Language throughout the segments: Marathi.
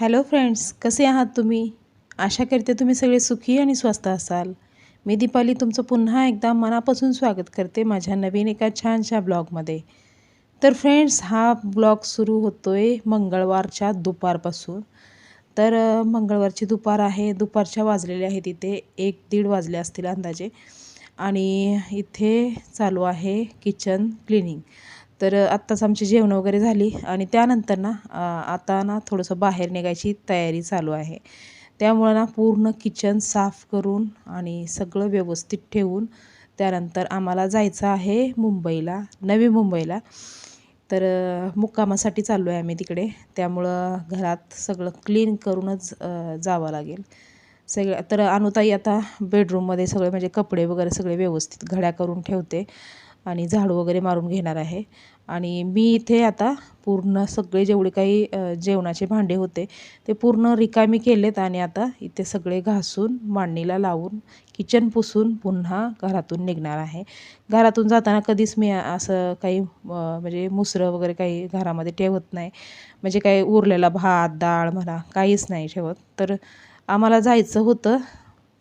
हॅलो फ्रेंड्स कसे आहात तुम्ही? आशा करते तुम्ही सगळे सुखी आणि स्वस्त असाल. मी दीपाली तुमचं पुन्हा एकदा मनापासून स्वागत करते माझ्या नवीन एका छानशा ब्लॉगमध्ये. तर फ्रेंड्स हा ब्लॉग सुरू होतो आहे मंगळवारच्या दुपारपासून. तर मंगळवारची दुपार आहे दुपारच्या वाजलेल्या आहेत इथे एक दीड वाजले असतील अंदाजे. आणि इथे चालू आहे किचन क्लिनिंग. तर आत्ताच आमची जेवणं वगैरे झाली आणि त्यानंतर ना आता ना थोडंसं बाहेर निघायची तयारी चालू आहे. त्यामुळं ना पूर्ण किचन साफ करून आणि सगळं व्यवस्थित ठेवून त्यानंतर आम्हाला जायचं आहे मुंबईला नवी मुंबईला. तर मुक्कामासाठी चाललो आहे आम्ही तिकडे. त्यामुळं घरात सगळं क्लीन करूनच जावं लागेल. सगळं तर अनुताई आता बेडरूममध्ये सगळे म्हणजे कपडे वगैरे सगळे व्यवस्थित घड्या करून ठेवते. आणि झाडू वगैरे मारून घेणार आहे. आणि मी इथे आता पूर्ण सगळे जेवढे काही जेवणाचे भांडे होते ते पूर्ण रिकामी केलेत आणि आता इथे सगळे घासून मांडणीला लावून किचन पुसून पुन्हा घरातून निघणार आहे. घरातून जाताना कधीच मी असं काही म्हणजे मुसरं वगैरे काही घरामध्ये ठेवत नाही. म्हणजे काही उरलेला भात डाळ म्हणा काहीच नाही ठेवत. तर आम्हाला जायचं होतं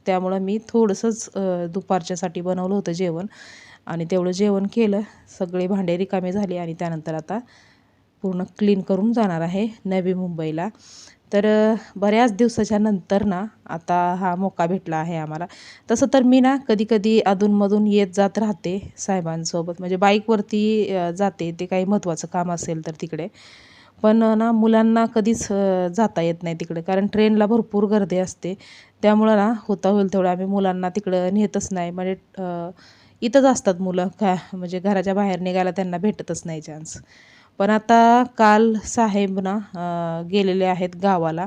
त्यामुळं मी थोडंसंच दुपारच्यासाठी बनवलं होतं जेवण. आणि तेवढं जेवण केलं. सगळे भांडे रिकामे झाले आणि त्यानंतर आता पूर्ण क्लीन करून जाणार आहे नवी मुंबईला. तर बऱ्याच दिवसाच्या नंतर ना आता हा मोका भेटला आहे आम्हाला. तसं तर मी ना कधी कधी अधूनमधून येत जात राहते साहेबांसोबत. म्हणजे बाईकवरती जाते. ते काही महत्त्वाचं काम असेल तर तिकडे. पण ना मुलांना कधीच जाता येत नाही तिकडे. कारण ट्रेनला भरपूर गर्दी असते. त्यामुळं ना होता होईल तेवढं आम्ही मुलांना तिकडं नेतच नाही. म्हणजे इथंच असतात मुलं का म्हणजे घराच्या बाहेर निघायला त्यांना भेटतच नाही चान्स पण आता काल साहेब ना गेलेले आहेत गावाला.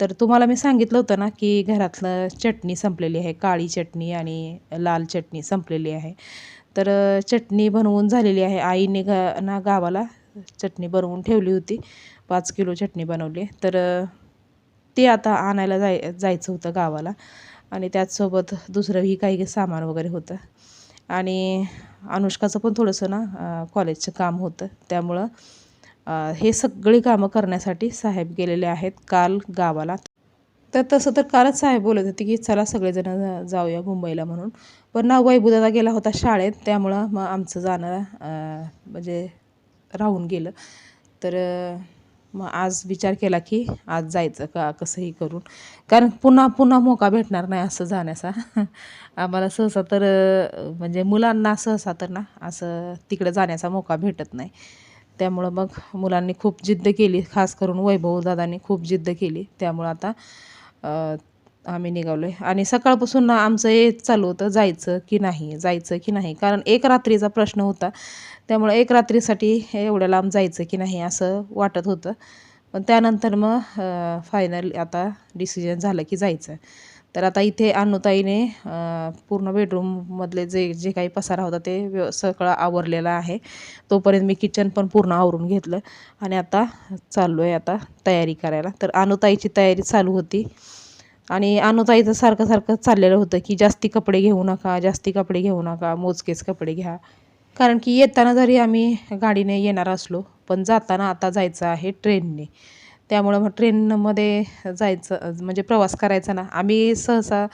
तर तुम्हाला मी सांगितलं होतं ना की घरातलं चटणी संपलेली आहे काळी चटणी आणि लाल चटणी संपलेली आहे. तर चटणी बनवून झालेली आहे. आईने गा ना गावाला चटणी बनवून ठेवली होती. पाच किलो चटणी बनवली. तर ते आता आणायला जाय जायचं होतं गावाला. आणि त्याचसोबत दुसरंही काही सामान वगैरे होतं. आणि अनुष्काचं पण थोडंसं ना कॉलेजचं काम होतं. त्यामुळं हे सगळी कामं करण्यासाठी साहेब गेलेले आहेत काल गावाला. तर तसं तर कालच साहेब बोलत होते की चला सगळेजण जाऊया मुंबईला म्हणून. पण ना वैभुदादा गेला होता शाळेत. त्यामुळं मग आमचं जाणं म्हणजे राहून गेलं. तर मग आज विचार केला की आज जायचं का कसंही करून. कारण पुन्हा पुन्हा मोका भेटणार नाही असं जाण्याचा. आम्हाला सहसा तर म्हणजे मुलांना सहसा तर ना असं तिकडं जाण्याचा मोका भेटत नाही. त्यामुळं मग मुलांनी खूप जिद्द केली खास करून वैभव दादांनी खूप जिद्द केली. त्यामुळं आता आम्ही निघालो आहे आणि सकाळपासून ना आमचं हे चालू होतं जायचं की नाही जायचं की नाही. कारण एक रात्रीचा प्रश्न होता. त्यामुळे एक रात्रीसाठी हे एवढ्या लांब जायचं की नाही असं वाटत होतं. पण त्यानंतर मग फायनल आता डिसिजन झालं की जायचं. तर आता इथे अनुताईने पूर्ण बेडरूममधले जे जे काही पसारा होता ते व्यव सगळं आवरलेलं आहे. तोपर्यंत मी किचन पण पूर्ण आवरून घेतलं. आणि आता चाललो आहे आता तयारी करायला. तर अनुताईची तयारी चालू होती. आणि अनुताईचं सारखं सारखं चाललेलं होतं की जास्ती कपडे घेऊ नका जास्ती कपडे घेऊ नका मोजकेच कपडे घ्या. कारण की येताना जरी आम्ही गाडीने येणार असलो पण जाताना आता जायचं आहे ट्रेनने. त्यामुळं मग ट्रेनमध्ये जायचं म्हणजे प्रवास करायचा ना. आम्ही सहसा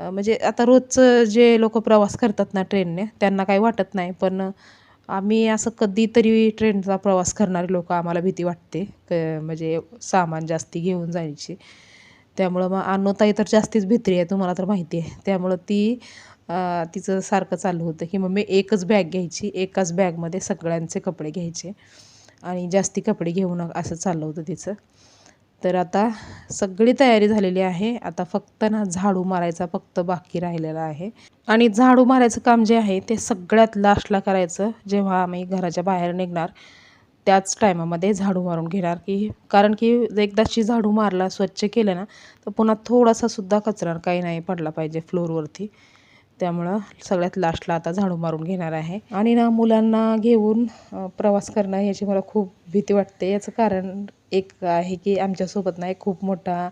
म्हणजे आता रोजचं जे लोक प्रवास करतात ना ट्रेनने त्यांना काही वाटत नाही. पण आम्ही असं कधीतरी ट्रेनचा प्रवास करणारे लोक आम्हाला भीती वाटते. क म्हणजे सामान जास्ती घेऊन जायची. त्यामुळं मग अनुताई तर जास्तीच भित्री आहे तुम्हाला तर माहिती आहे. त्यामुळं ती तिचं सारखं चालू होतं की मम्मी एकच बॅग घ्यायची एकाच बॅगमध्ये सगळ्यांचे कपडे घ्यायचे आणि जास्ती कपडे घेऊ नका असं चाललं होतं तिचं. तर आता सगळी तयारी झालेली आहे. आता फक्त ना झाडू मारायचा फक्त बाकी राहिलेला आहे. आणि झाडू मारायचं काम जे आहे ते सगळ्यात लास्टला करायचं जेव्हा आम्ही घराच्या बाहेर निघणार त्याच टायमामध्ये झाडू मारून घेणार की कारण की एकदाची झाडू मारला स्वच्छ केलं ना तर पुन्हा थोडासा सुद्धा कचरा काही नाही पडला पाहिजे फ्लोअरवरती त्यामुळं सगळ्यात लास्टला आता झाडू मारून घेणार आहे. आणि ना मुलांना घेऊन प्रवास करणं याची मला खूप भीती वाटते. याचं कारण एक आहे की आमच्यासोबत ना एक खूप मोठा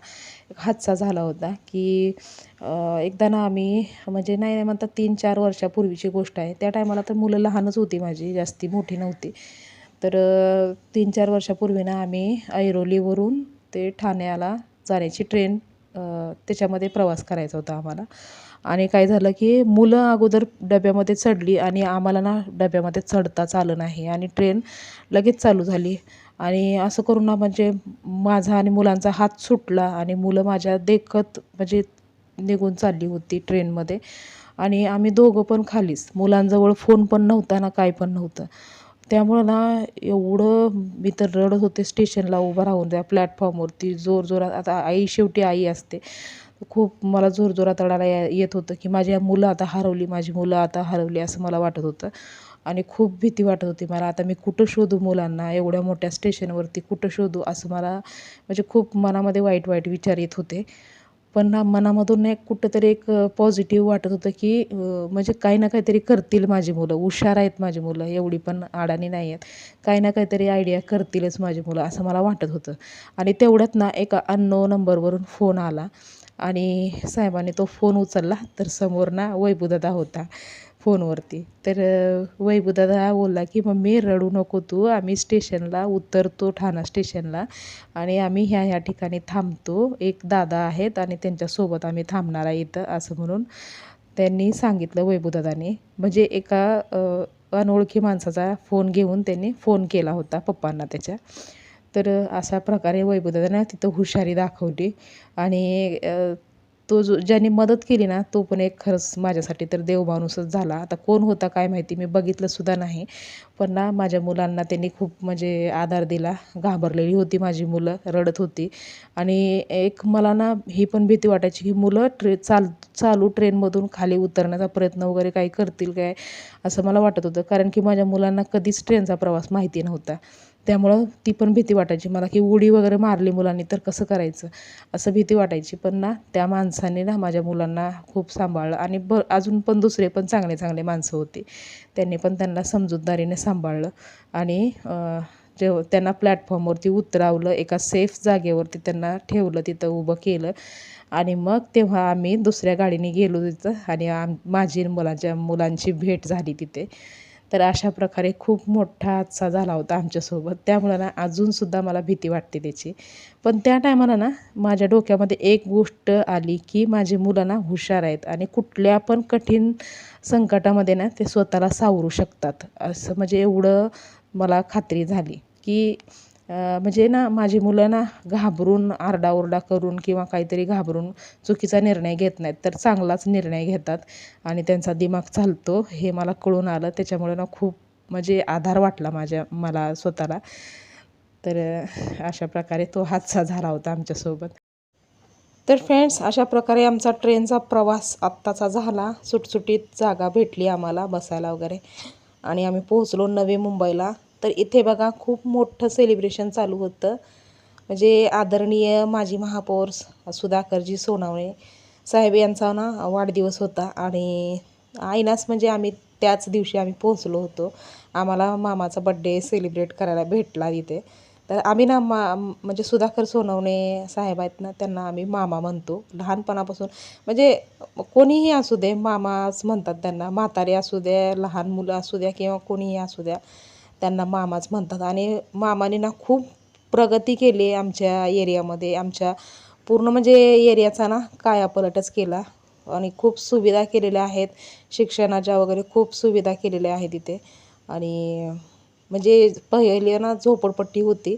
हादसा झाला होता की एकदा ना आम्ही म्हणजे नाही नाही म्हणतात तीन चार वर्षापूर्वीची गोष्ट आहे. त्या टायमाला तर मुलं लहानच होती माझी जास्ती मोठी नव्हती. तर तीन चार वर्षापूर्वी ना आम्ही ऐरोलीवरून ते ठाण्याला जाण्याची ट्रेन त्याच्यामध्ये प्रवास करायचा होता आम्हाला. आणि काय झालं की मुलं अगोदर डब्यामध्ये चढली आणि आम्हाला ना डब्यामध्ये चढता आलं नाही आणि ट्रेन लगेच चालू झाली. आणि असं करून ना म्हणजे माझा आणि मुलांचा हात सुटला आणि मुलं माझ्या देखत म्हणजे निघून चालली होती ट्रेनमध्ये. आणि आम्ही दोघं पण खालीच. मुलांजवळ फोन पण नव्हता ना काय पण नव्हतं. त्यामुळं ना एवढं मी तर रडत होते स्टेशनला उभं राहून त्या प्लॅटफॉर्मवरती. जोरजोरात आता आई शेवटी आई असते. खूप मला जोरजोरात रडायला येत होतं की माझी मुलं आता हरवली माझी मुलं आता हरवली असं मला वाटत होतं. आणि खूप भीती वाटत होती मला. आता मी कुठं शोधू मुलांना? एवढ्या मोठ्या स्टेशनवरती कुठं शोधू? असं मला म्हणजे खूप मनामध्ये वाईट वाईट विचार येत होते. पण ना मनामधून एक कुठंतरी एक पॉझिटिव्ह वाटत होतं की म्हणजे काही ना काहीतरी करतील माझी मुलं. हुशार आहेत माझी मुलं. एवढी पण अडाणी नाही आहेत. काही ना काहीतरी आयडिया करतीलच माझी मुलं असं मला वाटत होतं. आणि तेवढ्यात ना एका अननो नंबरवरून फोन आला. आणि साहेबांनी तो फोन उचलला. तर समोर ना वैभूदादा होता. फोनवरती. तर वैभूदादा बोलला की मम्मी रडू नको तू. आम्ही स्टेशनला उतरतो ठाणा स्टेशनला. आणि आम्ही ह्या ह्या ठिकाणी थांबतो. एक दादा आहेत आणि त्यांच्यासोबत आम्ही थांबणार आहे इथं असं म्हणून त्यांनी सांगितलं वैभूदादाने म्हणजे एका अनोळखी माणसाचा फोन घेऊन त्यांनी फोन केला होता पप्पांना त्याच्या. तर अशा प्रकारे वैभवदादानं तिथं हुशारी दाखवली. आणि तो जो ज्याने मदत केली ना तो पण एक खरंच माझ्यासाठी तर देवभानुसच झाला. आता कोण होता काय माहिती मी बघितलंसुद्धा नाही. पण ना माझ्या मुलांना त्यांनी खूप म्हणजे आधार दिला. घाबरलेली होती माझी मुलं रडत होती. आणि एक मला ना ही पण भीती वाटायची की मुलं ट्रे चाल चालू ट्रेनमधून खाली उतरण्याचा प्रयत्न वगैरे काही करतील काय असं मला वाटत होतं. कारण की माझ्या मुलांना कधीच ट्रेनचा प्रवास माहिती नव्हता. त्यामुळं ती पण भीती वाटायची. मला की उडी वगैरे मारली मुलांनी तर कसं करायचं? असं भीती वाटायची. पण ना त्या माणसाने ना माझ्या मुलांना खूप सांभाळलं. आणि ब अजून पण दुसरे पण चांगले चांगले माणसं होते. त्यांनी पण त्यांना समजूतदारीने सांभाळलं. आणि जेव्हा त्यांना प्लॅटफॉर्मवरती उतरावलं. एका सेफ जागेवरती त्यांना ठेवलं तिथं उभं केलं. आणि मग तेव्हा आम्ही दुसऱ्या गाडीने गेलो तिथं. आणि आम माझी मुलांच्या मुलांची भेट झाली तिथे. तर अशा प्रकारे खूप मोठा हादसा झाला होता आमच्यासोबत. त्यामुळं ना अजूनसुद्धा मला भीती वाटते त्याची. पण त्या टायमाला ना माझ्या डोक्यामध्ये एक गोष्ट आली की माझी मुलं ना हुशार आहेत आणि कुठल्या पण कठीण संकटामध्ये ना ते स्वतःला सावरू शकतात. असं म्हणजे एवढं मला खात्री झाली की म्हणजे ना माझी मुलं ना घाबरून आरडाओरडा करून किंवा काहीतरी घाबरून चुकीचा निर्णय घेत नाहीत तर चांगलाच निर्णय घेतात आणि त्यांचा दिमाग चालतो हे मला कळून आलं. त्याच्यामुळे ना खूप म्हणजे आधार वाटला माझ्या मला स्वतःला. तर अशा प्रकारे तो हादसा झाला होता आमच्यासोबत. तर फ्रेंड्स अशा प्रकारे आमचा ट्रेनचा प्रवास आत्ताचा झाला. सुटसुटीत जागा भेटली आम्हाला बसायला वगैरे. आणि आम्ही पोहोचलो नवी मुंबईला. तर इथे बघा खूप मोठं सेलिब्रेशन चालू होतं. म्हणजे आदरणीय माजी महापौर सुधाकरजी सोनावणे साहेब यांचा ना वाढदिवस होता आणि आईनास म्हणजे आम्ही त्याच दिवशी आम्ही पोहोचलो होतो. आम्हाला मामाचा बड्डे सेलिब्रेट करायला भेटला इथे तर आम्ही ना मा म्हणजे सुधाकर सोनवणे साहेब आहेत ना त्यांना आम्ही मामा म्हणतो. लहानपणापासून म्हणजे कोणीही असू दे मामाच म्हणतात त्यांना. म्हातारे असू द्या लहान मुलं असू द्या किंवा कोणीही असू द्या. त्यांना मामाच म्हणतात. आणि मामाने ना खूप प्रगती केली आमच्या एरियामध्ये. आमच्या पूर्ण म्हणजे एरियाचा ना कायापलटच केला. आणि खूप सुविधा केलेल्या आहेत. शिक्षणाच्या वगैरे खूप सुविधा केलेल्या आहेत इथे. आणि म्हणजे पहिले ना झोपडपट्टी होती.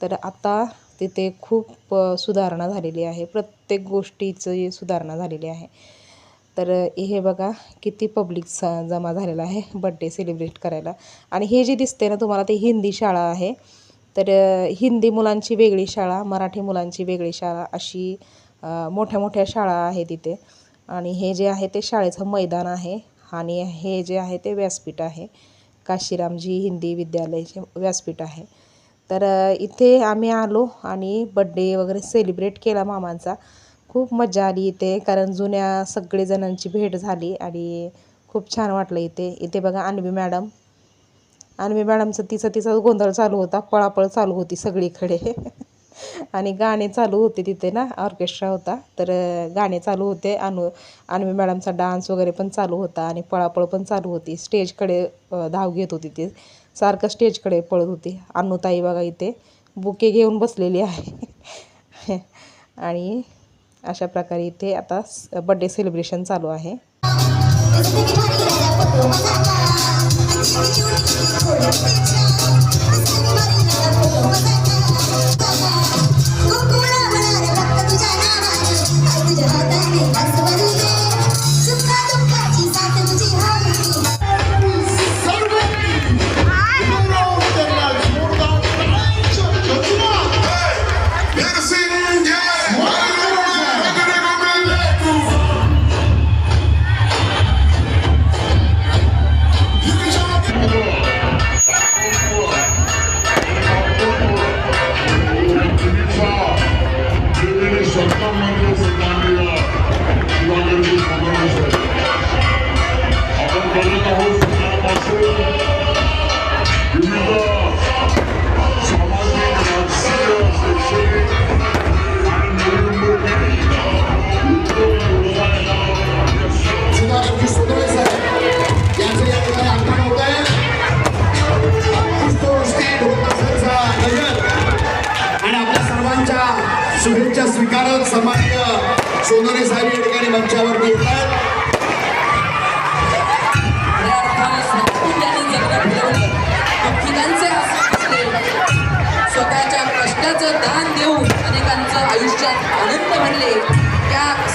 तर आता तिथे खूप सुधारणा झालेली आहे. प्रत्येक गोष्टीचं सुधारणा झालेली आहे. तर हे बघा किती पब्लिक स जमा झालेला आहे बड्डे सेलिब्रेट करायला. आणि हे जे दिसते ना तुम्हाला ते हिंदी शाळा आहे. तर हिंदी मुलांची वेगळी शाळा मराठी मुलांची वेगळी शाळा अशी मोठ्या मोठ्या शाळा आहे तिथे आणि हे जे आहे ते शाळेचं मैदान आहे आणि हे जे आहे ते व्यासपीठ आहे. काशीरामजी हिंदी विद्यालयाचे व्यासपीठ आहे. तर इथे आम्ही आलो आणि बड्डे वगैरे सेलिब्रेट केला मामांचा. खूप मजा आली इथे कारण जुन्या सगळेजणांची भेट झाली आणि खूप छान वाटलं इथे. इथे बघा अन्वी मॅडम. अन्वी मॅडमचं तिचं तिचा गोंधळ चालू होता पळापळ चालू होती सगळीकडे. आणि गाणे चालू होते तिथे ना ऑर्केस्ट्रा होता. तर गाणे चालू होते अनु अन्वी मॅडमचा डान्स वगैरे पण चालू होता आणि पळापळ पण चालू होती. स्टेजकडे धाव घेत होती ती. सारखं स्टेजकडे पळत होती. अनुताई बघा इथे बुके घेऊन बसलेली आहे. आणि अशा प्रकारे इथे आता बड्डे सेलिब्रेशन चालू आहे.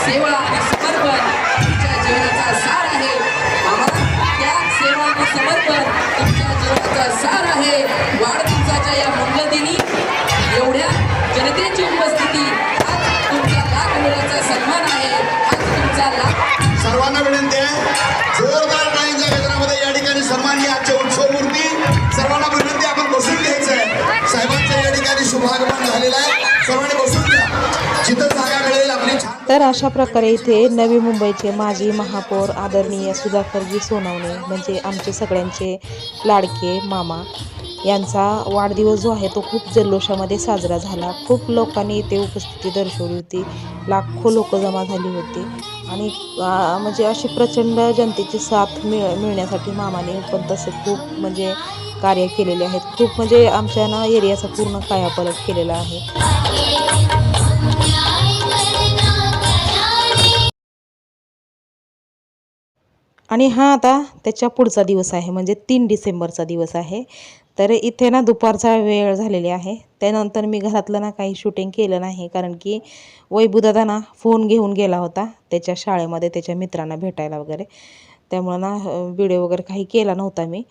सेवा आणि समर्पण. तुमच्या जीवनाचा सार आहे. आम्हाला त्या सेवा आणि समर्पण. तुमच्या जीवनाचा सार आहे. वाढदिवसाच्या या मंगलदिनी एवढ्या जनतेची उपस्थिती. आज तुमचा लाख मुलाचा सन्मान आहे. आज तुमचा लाख सर्वांना विनंती आहे. जोरदार टाळींच्या गजरामध्ये या ठिकाणी सन्माननीय आजच्या उत्सव मूर्ती. सर्वांना विनंती आपण बसून घ्यायचं आहे साहेबांचं या ठिकाणी शुभागमन झालेलं आहे. सर्वांनी बसून तर अशा प्रकारे इथे नवी मुंबईचे माजी महापौर आदरणीय सुधाकरजी सोनवणे म्हणजे आमचे सगळ्यांचे लाडके मामा यांचा वाढदिवस जो आहे तो खूप जल्लोषामध्ये साजरा झाला. खूप लोकांनी इथे उपस्थिती दर्शवली होती. लाखो लोक जमा झाली होती. आणि म्हणजे अशी प्रचंड जनतेची साथ मिळ मिळण्यासाठी मामाने पण तसे खूप म्हणजे कार्य केलेले आहेत. खूप म्हणजे आमच्या ना एरियाचा पूर्ण कायापलट केलेला आहे. आणि हा आता त्याच्या पुढचा दिवस आहे म्हणजे तीन डिसेंबरचा दिवस आहे. तर इथे ना दुपारचा वेळ झालेली आहे. त्यानंतर मी घरातलं ना काही शूटिंग केलं नाही कारण की वैभूदादा ना फोन घेऊन गेला होता त्याच्या शाळेमध्ये त्याच्या मित्रांना भेटायला वगैरे. त्यामुळं ना व्हिडिओ वगैरे काही केला नव्हता मी.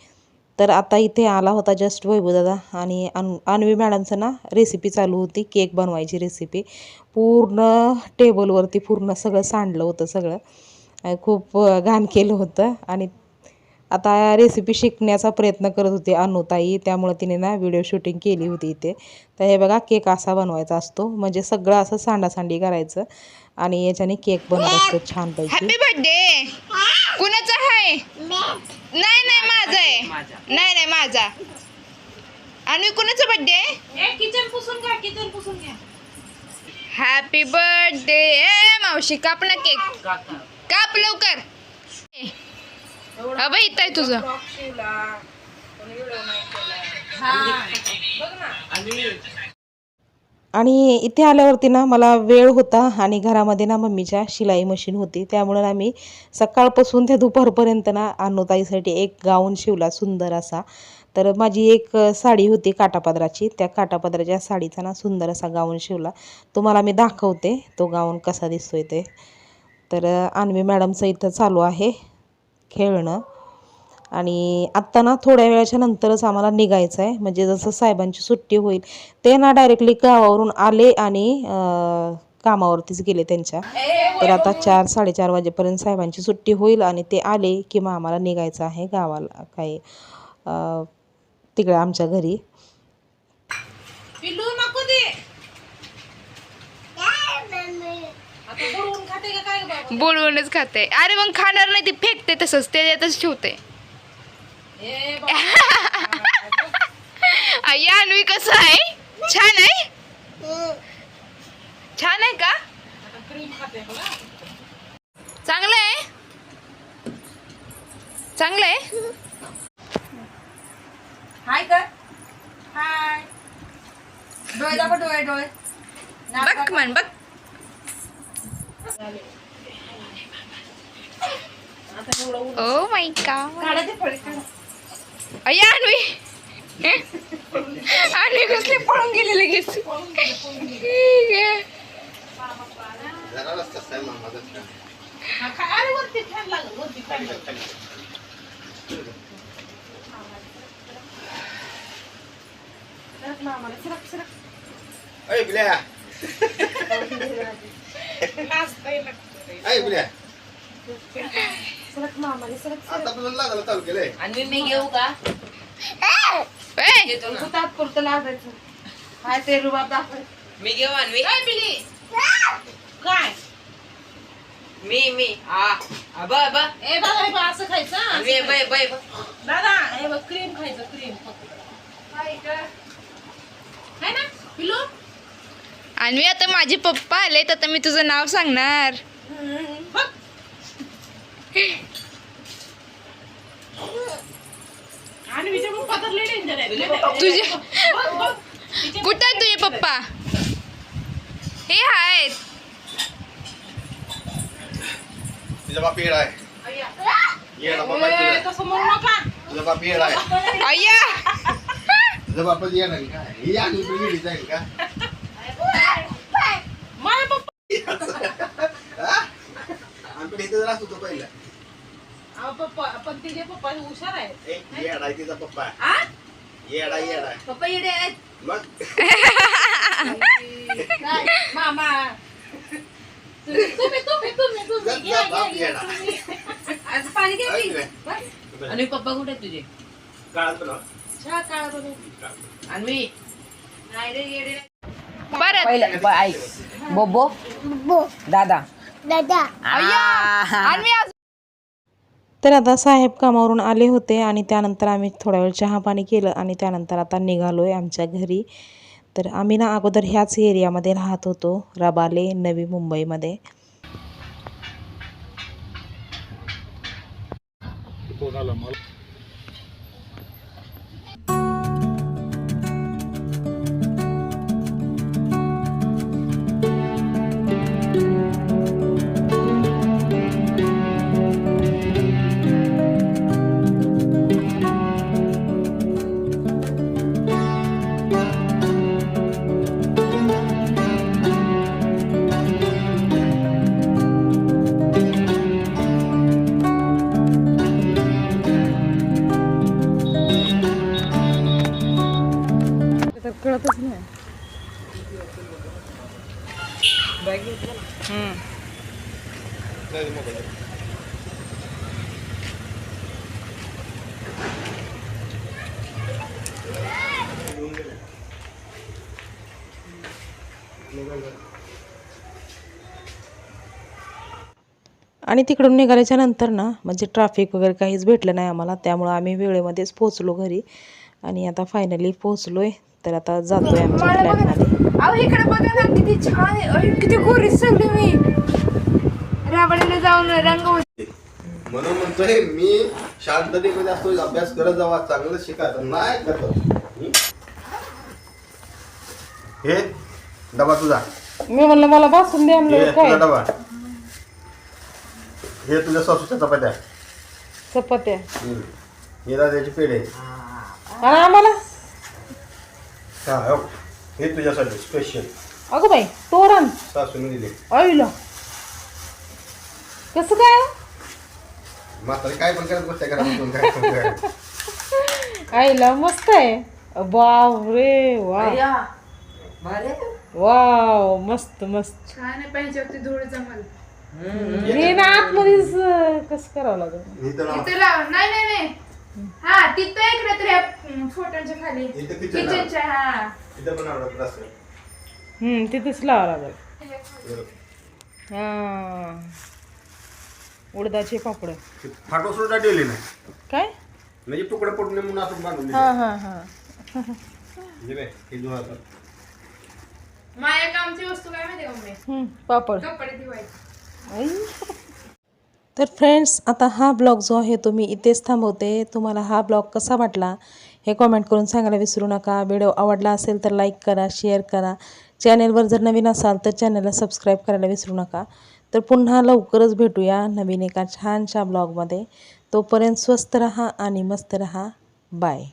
तर आता इथे आला होता जस्ट वैभूदादा आणि अन अन्वी मॅडमचं ना रेसिपी चालू होती केक बनवायची रेसिपी पूर्ण टेबलवरती पूर्ण सगळं सांडलं होतं सगळं. खूप घाण केलं होतं. आणि आता रेसिपी शिकण्याचा प्रयत्न करत होते अनुताई. त्यामुळे तिने ना व्हिडिओ शूटिंग केली होती इथे. तर हे बघा केक असा बनवायचा असतो. म्हणजे सगळं असं सांडासांडी करायचं. आणि याच्याने केक बनत असतो छानपैकी. हॅपी बर्थडे कुणाचा आहे? नाही नाही माझा आहे. नाही नाही माझा. आणि कुणाचा बर्थडे किचन पुसून घ्या किचन पुसून घ्या. हॅपी बर्थडे मावशी काप ना केक. काप लवकर. अबे इथं आहे तुझं. आणि इथे आल्यावरती ना मला वेळ होता आणि घरामध्ये ना मम्मीच्या शिलाई मशीन होती. त्यामुळे ना मी सकाळपासून ते दुपारपर्यंत ना अनुताईसाठी एक गाऊन शिवला सुंदर असा. तर माझी एक साडी होती काटापदराची. त्या काटापदराच्या साडीचा ना सुंदर असा गाऊन शिवला. तुम्हाला मी दाखवते. तो गाऊन कसा दिसतोय ते. तर अ, अन्वी मॅडमचं इथं चालू आहे खेळणं. आणि आत्ता ना थोड्या वेळाच्या नंतरच आम्हाला निघायचं आहे. म्हणजे जसं साहेबांची सुट्टी होईल ते ना डायरेक्टली गावावरून आले आणि कामावरतीच गेले त्यांच्या. तर आता चार साडेचार वाजेपर्यंत साहेबांची सुट्टी होईल आणि ते आले की मग आम्हाला निघायचं आहे गावाला काही तिकडे आमच्या घरी. पिल्लू नको दे आता बुडवून खाते का काय बाबा बोलवूनच खाते. अरे मग खाणार नाही ती फेकते तसंच त्याच्यातच ठेवते. ए बाबा. आई अन्वी कसं आहे? छान आहे? छान आहे का? चांगलं आहे? चांगलं आहे? हाय कर. हाय. डोळे दाखव डोळे डोळे. बघ म्हण बघ. Oh my god. अय्या अन्वी. अन्वी कसली पळून गेली लगेच. अरे सरक सरक चालू केलंय. आणि मी घेऊ का? ए, घेतो ना. तात पुरतं लागायचं काय ते रुबाब दाखव. मी घेऊ आणि काय काय? मी मी. आ आ, ब ब. ए दादा हे बघ असं खायचं हं, असं मी बाय खायचं. दादा हे बघ क्रीम खायचं क्रीम है ना पिलू? अन्वी आता माझे पप्पा आलेत आता मी तुझं नाव सांगणार. आणि तर आहे. तुझे- कुठं आहेत? तुझे पप्पा? हे आहेत. तुझा बाप येड आहे. येडा तुझा. बाप येड आहे. अय्या! तुझा बापच येड आहे का? ही आणि तू येडीच आहे का माझ्या पप्पा जरा होतो पहिला. अहो, पप्पा पण तिचे पप्पा हुशार आहेत. ए, येड आहे तिचा पप्पा. आ? येड आहे येड. आहे पप्पा येडे आहेत. मग? काय? मामा. तुम्ही तुम्ही तुम्ही तुम्ही तुम्ही. गप, घ्या, गप, घ्या, गप, घ्या, येडा. तुम्ही. आज पाणी घ्या काय की. रे? बस. आणि पप्पा कुठे आहेत तुझे? काळात चहा. आणि मी नाही रे येडे परत पहिलं. आई बोबो दादा. आज तर आता साहेब कामावरून आले होते आणि त्यानंतर आम्ही थोडा वेळ चहा पाणी केलं आणि त्यानंतर आता निघालो आहे आमच्या घरी. तर आम्ही ना अगोदर ह्याच एरियामध्ये राहत होतो रबाले नवी मुंबईमध्ये. तर आणि तिकडून निघाल्याच्या नंतर ना म्हणजे ट्रॅफिक वगैरे काहीच भेटलं नाही आम्हाला. त्यामुळं आम्ही वेळेमध्येच पोचलो घरी. आणि आता फायनली पोचलो आहे तर आता जातो आहे आमच्या फ्लॅटमध्ये अहो इकडे बघा ना किती छान आहे. अरे किती गोरी सगळी मी. जाऊन रंग म्हणून म्हणतोय मी शांततेमध्ये असतो अभ्यास करत जावा चांगलं शिकायचं नाही करतो. हं? डबा तुझा. मी म्हणलं मला बसून द्या डबा. हे तुझ्या सासूच्या चपात्या चपात्या? हं. हे दाद्याचे पेढे आणि आम्हाला. हा हो. हे तुझ्यासाठी स्पेशल अगं बाई तोरण. सासूने दिले. आईला. कसं काय हो? म्हातारी काय पण करत बसते घरातून काय पण काय आईला मस्त आहे. बाव रे वा वाव मस्त मस्त. छान आहे पाहिजे धूळ जमल. हे ना आतमध्येच कसं करावं लागेल? इथं लाव. इथे लाव. नाही नाही नाही. हा तिथं इकडे तर या फोटोच्या खाली. इथं kitchen लाव. किचनच्या हा. इथं पण आवडत असं हम्म तिथेच लावावं लागेल. हा. उडदाचे पापड. फाटो सुद्धा ठेवले नाही. काय? म्हणजे तुकडे पडून म्हणून असं बांधून हा दिले. हा हा. हे बघ, हे धुवायचं. माया कामची वस्तू काय माहिती का मम्मी? हम्म, पापड. कपडे धुवायचे. आई. तर फ्रेंड्स आता हा ब्लॉग जो आहे तो मी इथेच थांबवते. तुम्हाला हा ब्लॉग कसा वाटला हे कॉमेंट करून सांगायला विसरू नका. व्हिडिओ आवडला असेल तर लाईक करा शेअर करा. चॅनेलवर जर नवीन असाल तर चॅनलला सबस्क्राईब करायला विसरू नका. तर पुन्हा लवकरच भेटूया नवीन एका छानशा ब्लॉगमध्ये तोपर्यंत स्वस्त रहा आणि मस्त रहा. बाय